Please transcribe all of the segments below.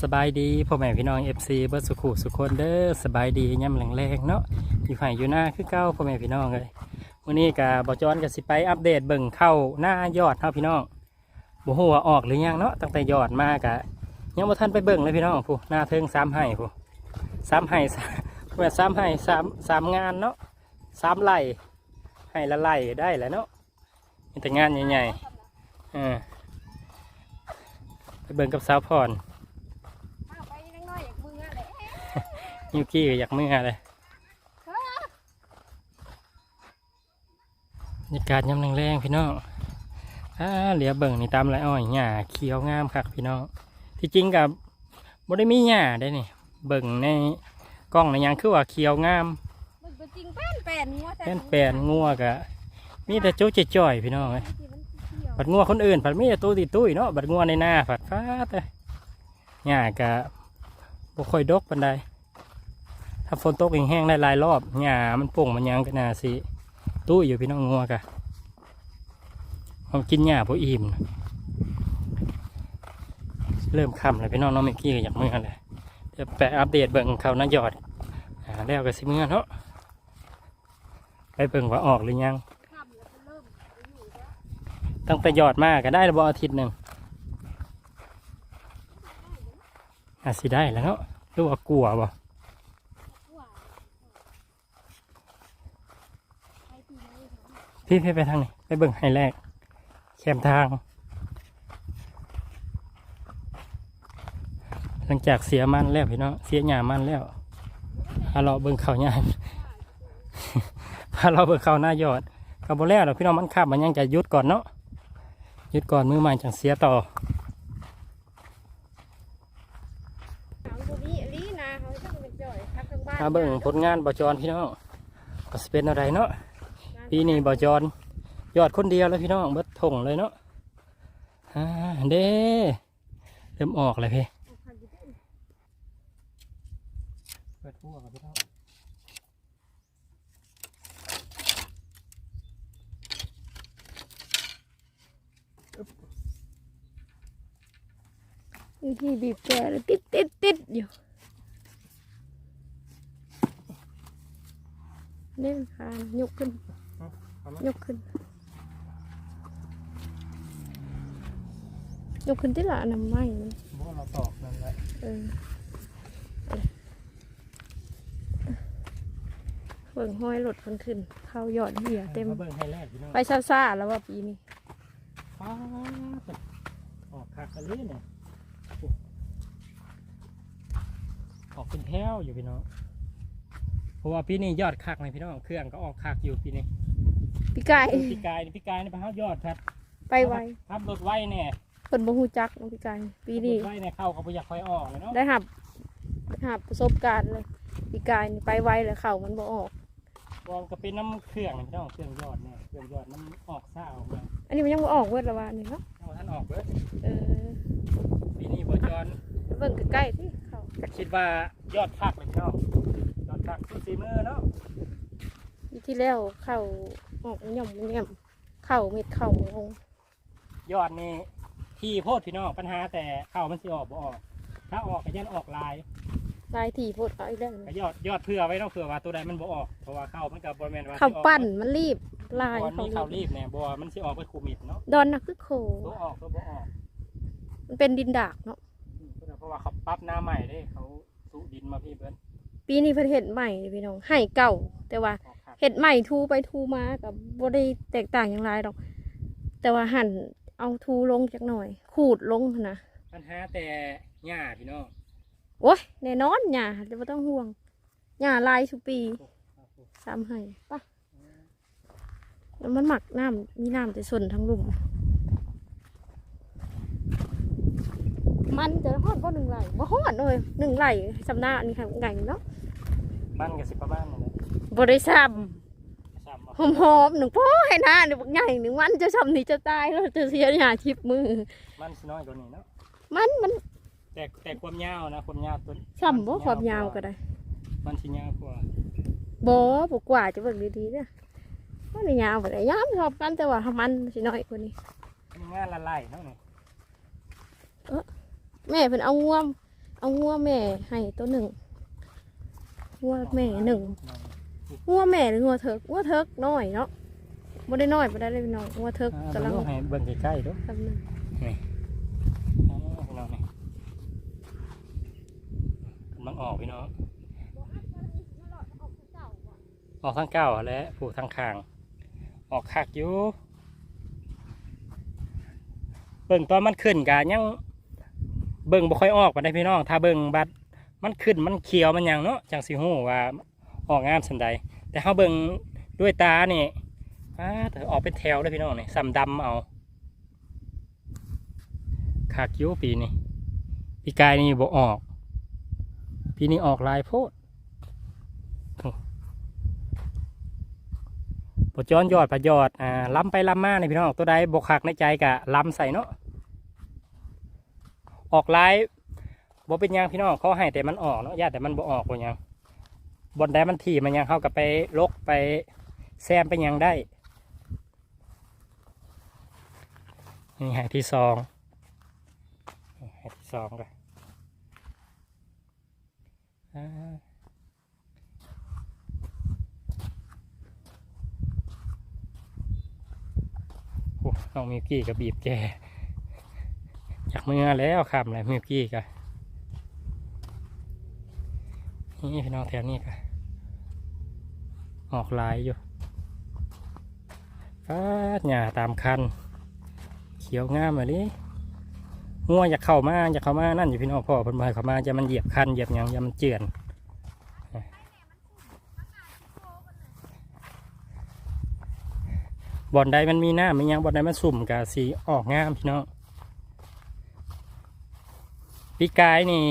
สบายดีพ่อแม่พี่น้องเอฟซีเบิร์สุขุสุขคนเด้อสบายดีย่ำแรงๆเนาะอยู่ไห่อยู่หน้าคือเก้าพ่อแม่พี่น้องเลยวันนี้กับบอจอนกับสิไปอัปเดตเบิ่งเข้าหน้ายอดเนาะพี่น้องบ่ฮู้ว่าออกหรือยังเนาะตั้งแต่ยอดมากะยังบ่ทันไปเบิ่งเลยพี่น้องผู้หน้าเทิงสามไห่ผู้สามไห่สามแม่สามไห่สามสามงานเนาะสามไร่ไห่ละไร่ได้แหล้วเนาะแต่งานใหญ่ๆเออไปเบิ่งกับสาวพร เอาไปยังน้อยอยากมืออะไร ยูกี้ก็อยากเมื่อเลยบรรยากาศยามแรงๆพี่น้องอ่าเหลียเบิ่งนี่ตามไรอ้อยหญ้าเขียวงามคักพี่น้อง ที่จริงกับบ่ได้มีหญ้าได้นี่ เบิ่งในกล้องในยังคือว่าเขียวงามมึงตัวจริงแป้นแป้นงัวแป้นแปลนงัวกะมีแต่โจ๊กจ่อยๆพี่น้องเอ้ยบัดงัวคนอื่นผัดมีแต่ตู้ติดตุ้ยเนาะบัดงัวในหน้าผัดฟ้าแต่หญ้ากะบ่ค่อยดกปานใด ถ้าฝนตกแห้งๆได้หลายรอบหญ้ามันโป่งมันยังกันนาสิตู้อยู่พี่น้องงัวกะเอากินหญ้าพออิ่มเริ่มค่ำแล้วพี่น้องน้องเมกี้ก็อยากเมื่อเลยเดี๋ยวไปอัปเดตเบิ่งเขาหน้ายอดแล้วก็สิเมื่อเนาะไปเบิ่งว่าออกหรือยังค่ำแล้วก็เริ่มไปอยู่แล้วตั้งแต่ยอดมากก็ได้ระบอาทิตย์หนึ่งอาจสิได้แล้วเนาะรือว่ากลัวบ่ ว่าไปที่ไหนเนาะ พี่พี่ไปทางไหนไปเบิ่งให้แรกแคมทาง หลังจากเสียมันแล้วพี่น้องเสียหญ้ามันแล้วพาเราเบิ่งเขาหญ้าพาเราเบิ่งเขาหน้ายอดเขาบ่แล้วหรอกพี่น้องมันขับมันยังจะหยุดก่อนเนาะหยุดก่อนมือใหม่จังเสียต่อเอาตัวนี้อันนี้นะเขาจะเป็นจ่อยครับทางบ้านมาเบิ่งผลงานบอจรพี่น้องก็สิเป็นอะไรเนาะ ปีนี้บอจรยอดคนเดียวแล้วพี่น้องเบิดถงเลยเนาะอ่าเด้เริ่มออกเลยพี่เปิดพวกพี่น้องนี่ที่บีบแกแล้วติดติดติดอยู่เนี่ยค่ะยกขึ้น ยกขึ้น ยกขึ้นที่ละน้ำไม้มันพวกเราตอกนั่นแหละเออเบิ่งห้อยรถคนขึ้น เข้ายอดเหี่ยเต็มมาเบิ่งให้แรกพี่น้องไปซ่าๆแล้วว่าปีนี้ฟ้าดออกคักกันเลยเนี่ยออกเป็นแถวอยู่พี่น้องเพราะว่าปีนี้ยอดคักเลยพี่น้องเครื่องก็ออกคักอยู่ปีนี้ พี่ไก่ปีกายนี่ปีกายนี่ไปหายอดครับไปไวทำรถไว้เนี่ยเพิ่นบ่ฮู้จักเนาะพี่ไก่ปีนี้รถไว้เนี่ยเข้าเขาบ่อยากคอยออกเลยเนาะได้หับหับประสบการณ์เลยพี่กายนี่ไปไวเลยเข่ามันบ่ออกบอลก็เป็นน้ำเครื่องนี่พี่น้องเครื่องยอดเนี่ยเครื่องยอดมันออกซ่าออกมาอันนี้มันยังบ่ออกเวิร์ดละว่านี่เนาะเอาท่านออกเบิดเออปีนี้บอจอนเบิ่งใกล้ๆที่เข่าคิดว่ายอดคักเลยพี่น้องยอดคักสุดสีมือเนาะปีที่แล้วเข่า ออกหย่อมแย่มเข่าเม็ดเข่าลงยอดนี่ที่โพดพี่น้องปัญหาแต่เข้ามันสิออกบ่ออก ถ้าออกก็ยันออกลายลายถี่โพดเอาอีกแล้วก็ยอดยอดเพื่อไว้เนาะเผื่อว่าตัวใดมันบ่ออกเพราะว่าเข้ามันกับบริเวณว่าเข่าปั้นมันรีบลายบอลเขามีเข้ารีรีบบเนี่ยบัวมันสิออกไปคูมิดเนาะดอนนักคือโค ตัวออกตัวบ่ออกมันเป็นดินดากเนาะอืมเพราะว่าเขาปรับหน้าใหม่เด้เขาสูดินมาพี่เบิ้นปีนี้เพิ่นเห็ดใหม่พี่น้องให้เก่าแต่ว่าออกคัก เห็ดใหม่ทูไปทูมากับบ่ได้แตกต่างอย่างไรดอก แต่ว่าหั่นเอาทูลงจักหน่อย ขูดลงหั้นนะปัญหาแต่หญ้าพี่น้องโอ้ยแน่นอนหญ้าจะไม่ต้องห่วงหญ้าลายสุปีสามให้ปะแล้วมันหมักน้ำมีน้ำแต่ส่วนทั้งลุ่ม มันจะหอดบ่หนึ่งไหลบ่หอดเลยหนึ่งไหลสำหน้าอันนี้ค่ะไงเนาะมันก็สิประมาณนั้นแหละ บริษัทซ้ำหอมหอมๆหนึ่งพ่อให้หน้าหนึ่งบักใหญ่หนึ่งมันจะทำนี่จะตายแล้วจะเสียหน้าชิบมือ มันสิน้อยกว่านี้เนาะมันมันแต่แต่ความยาวนะความยาวตัวซ้ำบ่ความยาวก็ได้ มันสิยาวกว่าบ่บ่กว่าจะเบิ่งดีๆเด้อมันนี่ยาวบ่ได้ยามชอบกันแต่ว่ามันสิน้อยกว่านี้มันงานละลายเนาะนี่แม่เพิ่นเอางัวเอางัวแม่ให้ตัวหนึ่งงัวแม่หนึ่ง งัวแม่หรืองัวเถิกงัวเถิกน้อยเนาะบ่ได้น้อยบ่ได้เลยพี่น้องงัวเถิกอ่ากำลังเบิ่งให้เบิ่งใกล้ๆเดูกำลังนี่อ่าพี่น้องนี่กำลังออกพี่น้องออกทางเก้าหั่นแหล้วผูกทางข้าง ออกคักอยู่เบิ่งตอนมันขึ้นกะยังเบิ่งบ่ค่อยออกปานใดพี่น้อง ถ้าเบิ่งบัดมันขึ้นมันเขียวมันหยังเนาะจังสิฮู้ว่า ออกงามสันใด แต่เฮาเบิ่งด้วยตานี่อ้าแต่ออกเป็นแถวเลยพี่น้องนี่สำดำเอาคักอยู่ปีนี้ปีกายนี่บ่ออกปีนี้ออกลายโพดโอ้ปจอนยอดประยอดอ่าล้ำไปล้ำมาในพี่น้องตัวใดบกคักในใจกะล้ำใส่เนาะออกลายบ่เป็นยังพี่น้องเขาให้แต่มันออกเนาะญาติแต่มันบ่ออกบ่หยัง บนใดมันถี่มันยังเข้ากับไปลกไปแซมไปยังได้ นี่ให้ที่สองให้ที่สองกันโอ้น้องมิวกี้กับบีบแกอยากมือแล้วคำเลยมิวกี้กัน นี่พี่น้องแถวนี้กันออกลายอยู่ฟาดหญ้าตามคัน เขียวงามเลยงัวอยากเข้ามาอยากเข้ามานั่นอยู่พี่น้องพ่อเพิ่นบ่ให้เข้ามาจะมันเหยียบคันเหยียบยังอย่ามันเจือนบ่อนใดมันมีหน้าไมีหยังบ่อนใดมันสุ่มกะสีออกงามพี่น้องปีกายนี่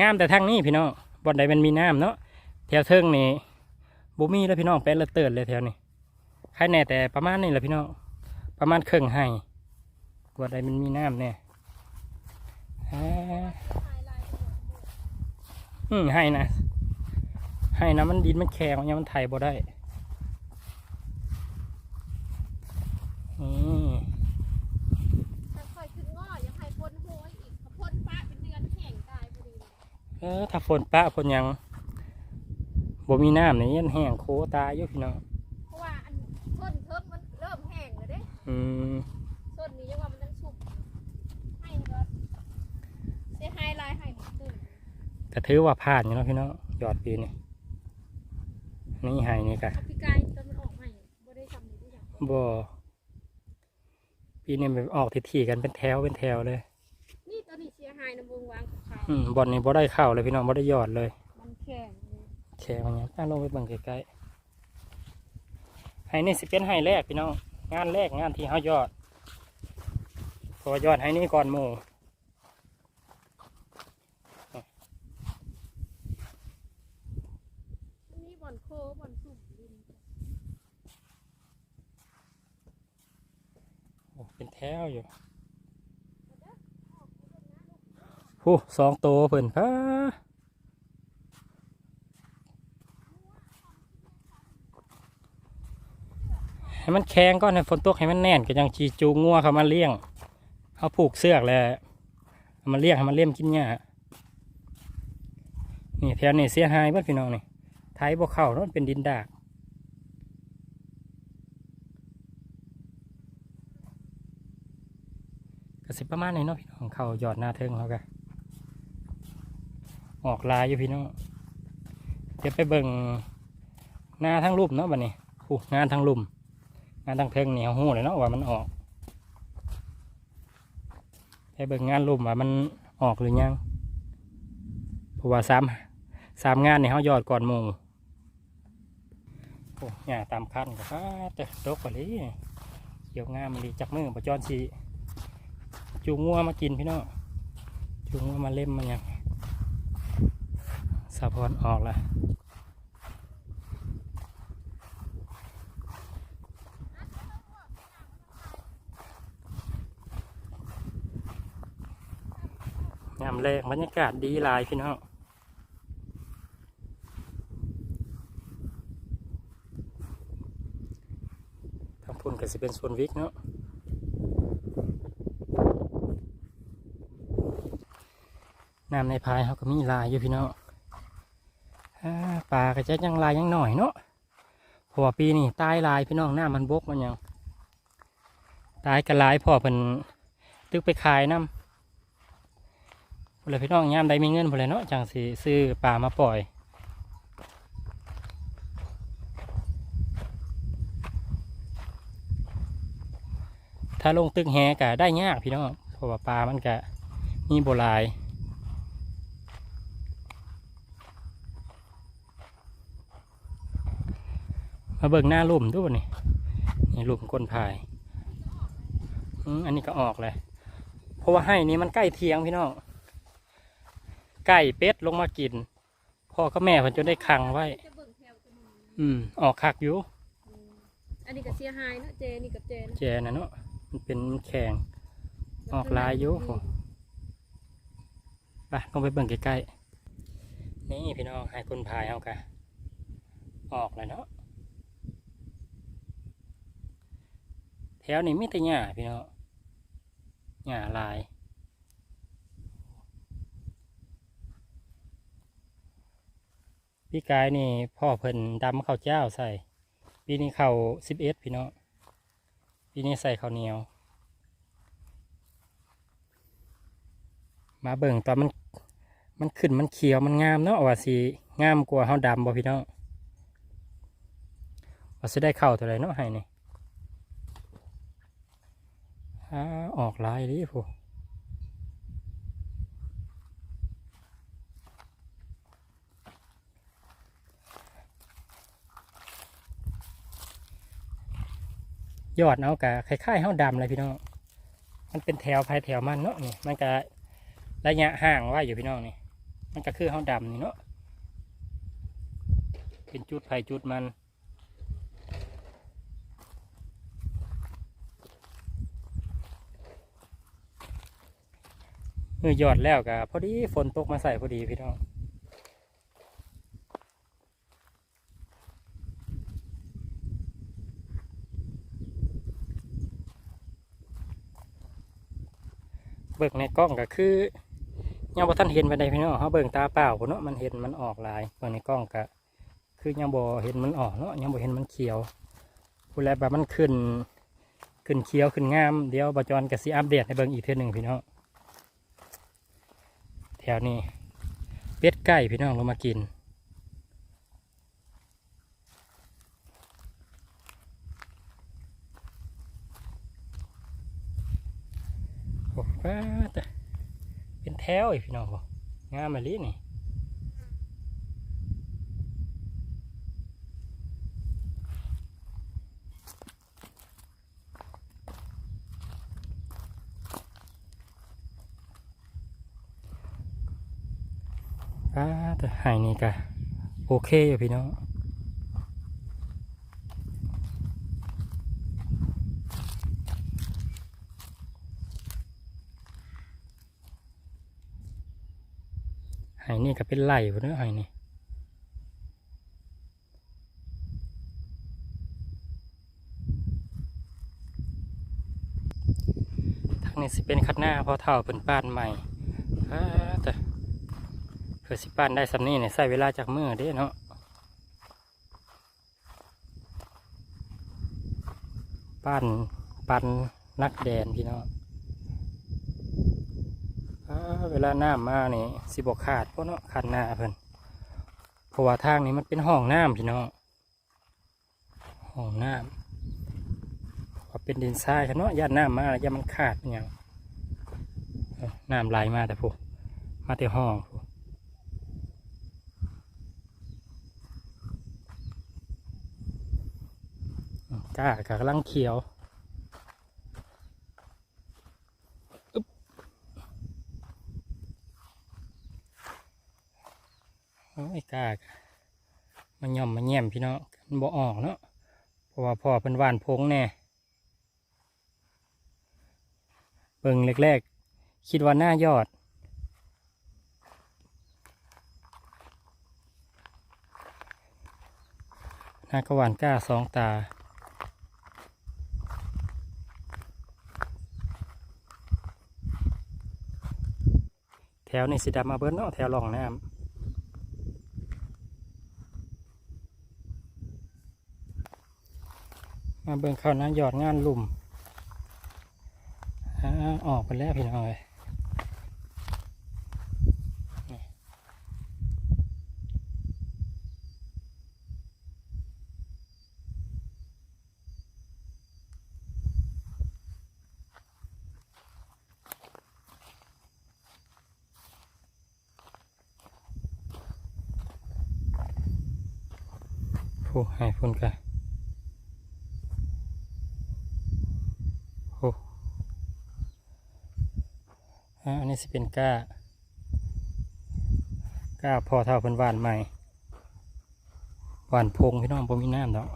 งามแต่ทางนี้พี่น้อง บ่อนใดมันมีน้ำเนาะแถวเทิงนี่บ่มีแล้วพี่น้องเป็นละเติดเลยแถวนี้ใครแน่แต่ประมาณนี้แหละพี่น้องประมาณครึ่งให้บ่อนใดมันมีน้ำเนี่ยอืมให้นะให้นะมันดินมันแข็งยังมันไถบ่ได้นี่ค่อยๆขึ้นง้ออย่าให้พ่นโหยอีกพ่นฟ้าเป็นเดือนแห้งตายพอดี เออถ้าฝนปะฝนหยังบ่มีน้ำนี่ยันแห้งโคตายอยู่พี่น้องเพราะว่าอันต้นเทิงมันเริ่มแห้งแล้วเด้อืมต้นนี้ยังว่ามันยังสุกให้ก็เสียหายหลายให้หมดเลยก็ถือว่าผ่านอยู่เนาะพี่น้องยอดปีนี่นี่ให้นี่กะเอาพี่กายต้นมันออกใหม่บ่ได้ทำนี้ด้วยจ้ะบ่ปีนี้มันออกทีๆกันเป็นแถวเป็นแถวเลย นี่ตัวนี้เสียหายนะวงวางกับเขา อืมบอลนี้บ่ได้เข้าเลยพี่น้องบ่ได้ยอดเลย มันแข็งเลยแชร์มันยังตั้งลงไปเบิ่งใกล้ๆไห้นี่สิเป็นไห้แรกพี่น้อง งานแรกงานที่เฮายอดเพราะว่ายอดไห้นี่ก่อนหมู่อันนี้บ่อนโคบ่อนสุ่มดินโอ้เป็นแถวอยู่ โอ้สองโตวเพิ่นพะให้มันแข็งก่อนให้ฝนตกให้มันแน่นก็ยังชีจูงงัวเขามาเลี้ยงเขาผูกเสือกแล้วเอามาเลี้ยงให้มันเลี้ยมกินหญ้านี่แถวนี้เสียหายเบิดพี่น้องนี่ไทยบ่เข้าเนาะมันเป็นดินดากก็สิประมาณนี้เนาะพี่น้องเข้ายอดหน้าเทิงเขาก็ ออกลายอยู่พี่น้องเดี๋ยวไปเบิ่งหน้าทั้งรูปเนาะบัดนี้ผู้งานทั้งลุ่มงานทั้งเทิงเหนียวหูเลยเนาะว่ามันออกไปเบิ่งงานลุ่มว่ามันออกหรือยังเพราะว่าสามสามงานนี่เขายอดก่อนมู่โอ้หญ้าตามคันก็ฟ้าแต่ตกกว่านี้เกี่ยวงามมันดีจักมือปะจอนสีจูงงัวมากินพี่น้องจูงงัวมาเล่มมันยัง สะพอนออกละยามแรกบรรยากาศดีหลายพี่น้องทางพุ่นก็สิเป็นส่วนวิกเนาะน้ำในพายเขาก็มีลายอยู่พี่น้อง ปลาก็จะยังลายยังหน่อยเนาะเพราะว่าปีนี้ตายลายพี่น้องหน้ามันบกมันยังตายกันหลายพ่อเพิ่นตึกไปขายน้ำพอเลยพี่น้องยามใดมีเงินพอเลยเนาะจังสิซื้อปลามาปล่อยถ้าลงตึกแหก็ได้ยากพี่น้องเพราะว่าปลามันก็มีโบหลาย มาเบิ่งหน้าลุ่มดูนี่นี่ลุ่มก้นพายอืมอันนี้ก็ออกเลย เพราะว่าให้นี่มันใกล้เทียงพี่น้องไก่เป็ดลงมากิน พ่อก็แม่เพิ่นจนได้ขังไว้จะเบิ่งแถวจะมึงอืม ออกคักอยู่ อันนี้ก็เสียหายเนาะเจนี่กับเจนะแจนะเนาะมันเป็นแข็งออกลายอยู่ผมไปลงไปเบิ่งใกล้ๆนี่พี่น้องให้คนพายเอากะออกเลยเนาะ แถวนี้มีแต่หญ้าพี่น้องหญ้าลายพี่กายนี่พ่อเพิ่นดำข้าวเจ้าใส่ปีนี้ข้าวสิบเอ็ดพี่น้องปีนี้ใส่ข้าวเหนียว มาเบิ่งตอนมันมันขึ้นมันเขียวมันงามเนาะว่าสิงามกว่าเฮาดำบ่พี่น้องว่าสิได้เข้าเท่าไหรเนาะให้นี่ ออกลายดิผู้ยอดเอากะคล้ายๆเฮาดำเลยพี่น้อง มันเป็นแถวภายแถวมันเนาะนี่ มันก็ระยะห่างไว่าอยู่พี่น้องนี่ มันก็คือเฮาดำนี่เนาะ เป็นจุดไผ่จุดมัน มือยอดแล้วก็พอดีฝนตกมาใส่พอดีพี่น้องเบิ่งในกล้องก็คือยังบ่ทันเห็นไปได้พี่น้องเขาเบิ่งตาเปล่าเนาะมันเห็นมันออกลายเบิ่งในกล้องก็คือยังบ่เห็นมันออกเนาะยังบ่เห็นมันเขียวพูดแล้วแบบมันขึ้น ขึ้นเขียวขึ้นงามเดี๋ยวบจรก็สิอัปเดตให้เบิ่งอีกเทื่อหนึ่งพี่น้อง ถวนี้เป็ดไก่พี่น้องลงมากิน โอ้โหเป็นแถวอีกพี่น้องบ่งามมาลีนี่้าแต่หายนี่กะโอเคอยู่พี่น้องหายนี่ก็เป็นไหลพุ่นเนื้อหายนี่ทางนี้สิเป็นคัดหน้าพอเท่าเป็นป้านใหม่แต่ เพื่อสิป้านได้สำนี้เนี่ยใส่เวลาจากมือเด้เนาะป้านปันนักแดนพี่น้องเวลาน้ำมานี่สิบอกขาดเพราะเนาะขาดหน้าเพิ่นเพราะว่าทางนี้มันเป็นห้องน้ำพี่น้องห้องน้ำว่าเป็นดินทรายเนาะย่านน้ำมาแล้วย่ามันขาดอหย่างน้ำไหลมาแต่พวกมาแต่ห้องพู้อื มกล้ากำลังเขียวโอ้ยกากมันย่อมมันแย่มพี่น้องมันบ่ออกเนาะเพราะว่าพ่อเป็นหวานพงแน่เบิ่งแรกๆ คิดว่าหน้ายอด หน้ากระหวานก้าสองตา วนี่สีดำมาเบิ้ลเนาะแถวรองน้ำมาเบิ่งเขานะหยอดงานลุ่มอออกไปแล้วพี่น้องเลยนี่ผู้ให้พุ่นกันโอ้ อันนี้สิเป็นก้า ก้าพอเท่าเพิ่นหวานใหม่หวานพงพี่น้องบ่มีน้ำดอก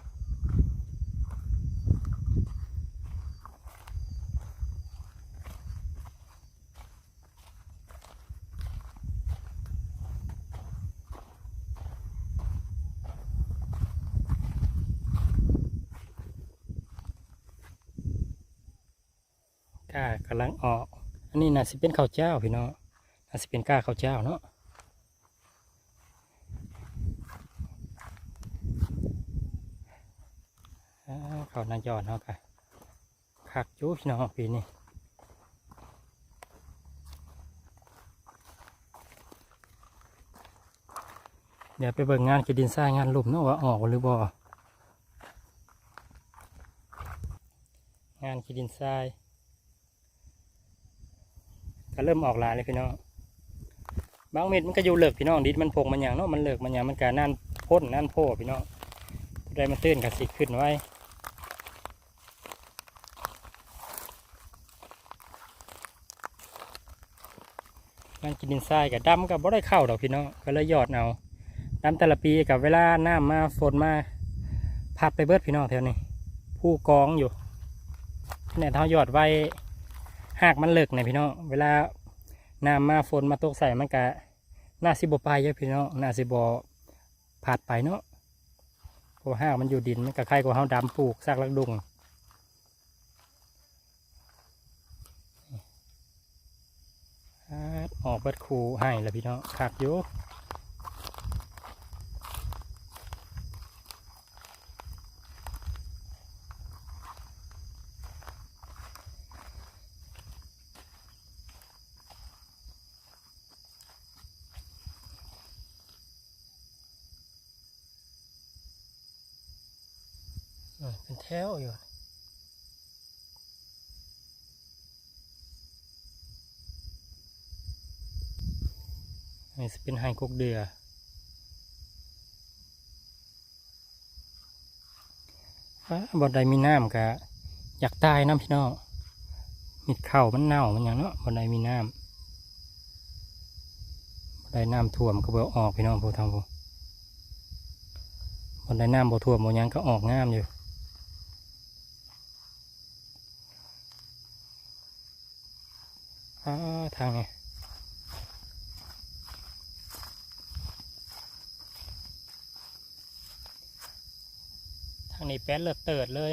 ากำลังออก อั นนี้น่าสิเป็นข้าวเจ้าพี่น้องน่าสิเป็นก้าข้าวเจ้าเนาะอ่าเขานายอดเนาะค่ะคักอยูพี่น้องปีนี้เดี๋ยวไปเบิ่งงานกิดินทรายงานหลุมเนาะว่าออกหรือบ่งานกิดินทราย ก็เริ่มออกลายเลยพี่น้องบางเม็ดมันก็อยู่เลิกพี่น้องดินมันพงมันอย่างเนาะมันเลิกมันอย่างมันก็นั่นพ่นนั่นโพพี่น้องผู้ใดมาตื้นกับสิขึ้นไว้งานกินดินทรายกับดำกับบ่ได้เข้าดอกพี่น้องก็เลยยอดเอาดำแต่ละปีกับเวลาน้ำมาฝนมาพัดไปเบิดพี่น้องแถวนี้ผู้กองอยู่เนี่ยเท่ายอดไว้ หากมันเลิกในพี่น้องเวลาน้ำมาฝนมาตกใส่มันก็น่าสิบไปเยอะพี่น้องน่าสิบผัดไปเนาะเพราะห้างมันอยู่ดินมันก็ใครกว่าเฮาดำปลูกซากลักดุงออกเบิดคูให้แล้วพี่น้องคักอยู่เออเป็นแถวอยู่อันนี้สิเป็นไฮกกเดือบอใดมีน้ำกะอยากตายน้ำพี่น้องมิดเข่ามันเน่ามันอย่างเนาะบอใดมีน้ำบอใดน้ำท่วมก็เบอออกพี่น้องผู้ทำผู้บอใดน้ำบ่ท่วมบ่ยังก็ออกงามอยู่ อ่าทางนี้ทางนี้แป๊ดเลิศเติดเลย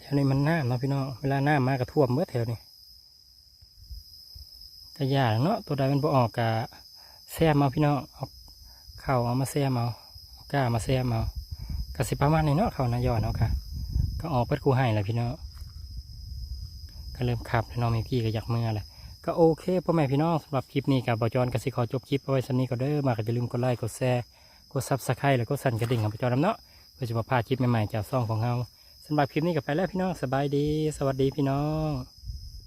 แถวนี้มันน้ำเนาะพี่น้อง เวลาน้ำมากระท่วมเมื่อแถวนี้ กระยาเนาะตัวใดมันบ่ออกกะแซมเอาพี่น้องเอาเข่าเอามาแซมเอาเอาก้ามาแซมเอากะสิประมาณนี้เนาะเข่านายอดเนาะค่ะก็ออกเปิดกูให้แหละพี่น้องก็เริ่มขับน้องมีพี่ก็อยากเมื่อแหละก็โอเคพ่อแม่พี่น้องสำหรับคลิปนี้กับบอจอนกสิขอจบคลิปเอาไว้สันนี้ก็เด้อมาก็จะลืมกดไลค์กดแชร์กดซับสไครต์แล้วก็สั่นกระดิ่งของบอจอนนำเนาะเพื่อจะมาพาคลิปใหม่ๆจากซ่องของเราสำหรับคลิปนี้ก็ไปแล้วพี่น้องสบายดี สวัสดีพี่น้อง